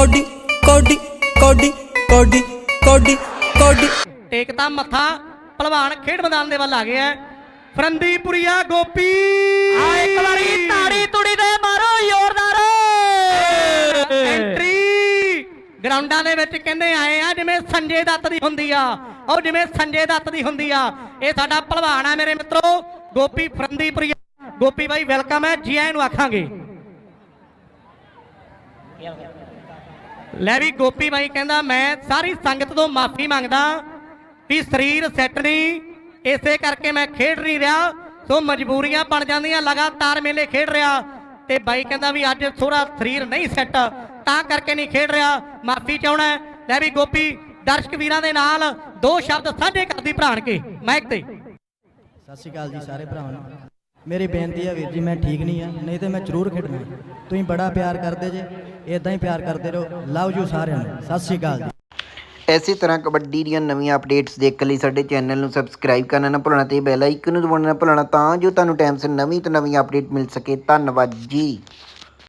Cody ਕੋਡੀ ਕੋਡੀ ਕੋਡੀ ਕੋਡੀ ਕੋਡੀ। ਟੇਕਤਾ ਮੱਥਾ ਪਹਿਲਵਾਨ ਖੇਡ ਮੈਦਾਨ ਦੇ ਵੱਲ ਆ ਗਿਆ ਹੈ। ਫਰੰਦੀਪੁਰੀਆ ਗੋਪੀ। ਆ ਇੱਕ ਵਾਰੀ ਤਾੜੀ ਤੁੜੀ ਦੇ ਮਾਰੋ ਜ਼ੋਰਦਾਰ। ਐਂਟਰੀ ਗਰਾਊਂਡਾਂ ਦੇ ਵਿੱਚ ਕਹਿੰਦੇ ਆਏ ਆ ਜਿਵੇਂ ਸੰਜੇ ਦੱਤ ਦੀ ਹੁੰਦੀ ਆ। ਉਹ ਜਿਵੇਂ ਸੰਜੇ ਦੱਤ ਦੀ ਹੁੰਦੀ ਆ। ਇਹ ਸਾਡਾ ਪਹਿਲਵਾਨ ਆ ਮੇਰੇ ਮਿੱਤਰੋ। ਗੋਪੀ ਫਰੰਦੀਪੁਰੀਆ। ਗੋਪੀ ਬਾਈ ਵੈਲਕਮ ਹੈ। ਜੀ ਆਇਆਂ ਨੂੰ ਆਖਾਂਗੇ। ਲੈ ਵੀ ਗੋਪੀ ਬਾਈ ਕਹਿੰਦਾ, ਮੈਂ ਸਾਰੀ ਸੰਗਤ ਤੋਂ ਮਾਫੀ ਮੰਗਦਾ ਵੀ ਸਰੀਰ ਸੈੱਟ ਨਹੀਂ, ਇਸੇ ਕਰਕੇ ਮੈਂ ਖੇਡ ਨਹੀਂ ਰਿਹਾ, ਸੋ ਮਜਬੂਰੀਆਂ ਬਣ ਜਾਂਦੀਆਂ, ਲਗਾਤਾਰ ਮੇਲੇ ਖੇਡ ਰਿਹਾ। ਤੇ ਬਾਈ ਕਹਿੰਦਾ ਵੀ ਅੱਜ ਥੋੜਾ ਸਰੀਰ ਨਹੀਂ ਸੈੱਟ ਤਾਂ ਕਰਕੇ ਨਹੀਂ ਖੇਡ ਰਿਹਾ, ਮਾਫੀ ਚਾਹਣਾ ਲੈ ਵੀ ਗੋਪੀ, ਦਰਸ਼ਕ ਵੀਰਾਂ ਦੇ ਨਾਲ ਦੋ ਸ਼ਬਦ ਸਾਂਝੇ ਕਰਦੀ ਭਰਾਣ ਕੇ ਮਾਈਕ ਤੇ। ਸਤਿ ਸ਼੍ਰੀ ਅਕਾਲ ਜੀ ਸਾਰੇ ਭਰਾਵਾਂ ਨੂੰ। ਮੇਰੀ ਬੇਨਤੀ ਹੈ ਵੀਰ ਜੀ, ਮੈਂ ਠੀਕ ਨਹੀਂ ਆ, ਨਹੀਂ ਤੇ ਮੈਂ ਜ਼ਰੂਰ ਖੇਡਣਾ। ਤੁਸੀਂ ਬੜਾ ਪਿਆਰ ਕਰਦੇ ਜੇ ਇਦਾਂ ਹੀ ਪਿਆਰ ਕਰਦੇ ਰਹੋ। ਲਵ ਯੂ ਸਾਰਿਆਂ ਨੂੰ। ਸਤਿ ਸ਼੍ਰੀ ਅਕਾਲ ਇਸੇ ਤਰ੍ਹਾਂ ਕਬੱਡੀ ਦੀਆਂ ਨਵੀਆਂ ਅਪਡੇਟਸ ਦੇਖਣ ਲਈ ਸਾਡੇ ਚੈਨਲ ਨੂੰ ਸਬਸਕ੍ਰਾਈਬ ਕਰਨਾ ਨਾ ਭੁੱਲਣਾ ਤੇ ਬੈਲ ਆਈਕਨ ਨੂੰ ਦਬਾਉਣਾ ਨਾ ਭੁੱਲਣਾ ਤਾਂ ਜੋ ਤੁਹਾਨੂੰ ਟਾਈਮ ਸਿਰ ਨਵੀਂ ਤੋਂ ਨਵੀਂ ਅਪਡੇਟ ਮਿਲ ਸਕੇ। ਧੰਨਵਾਦ ਜੀ।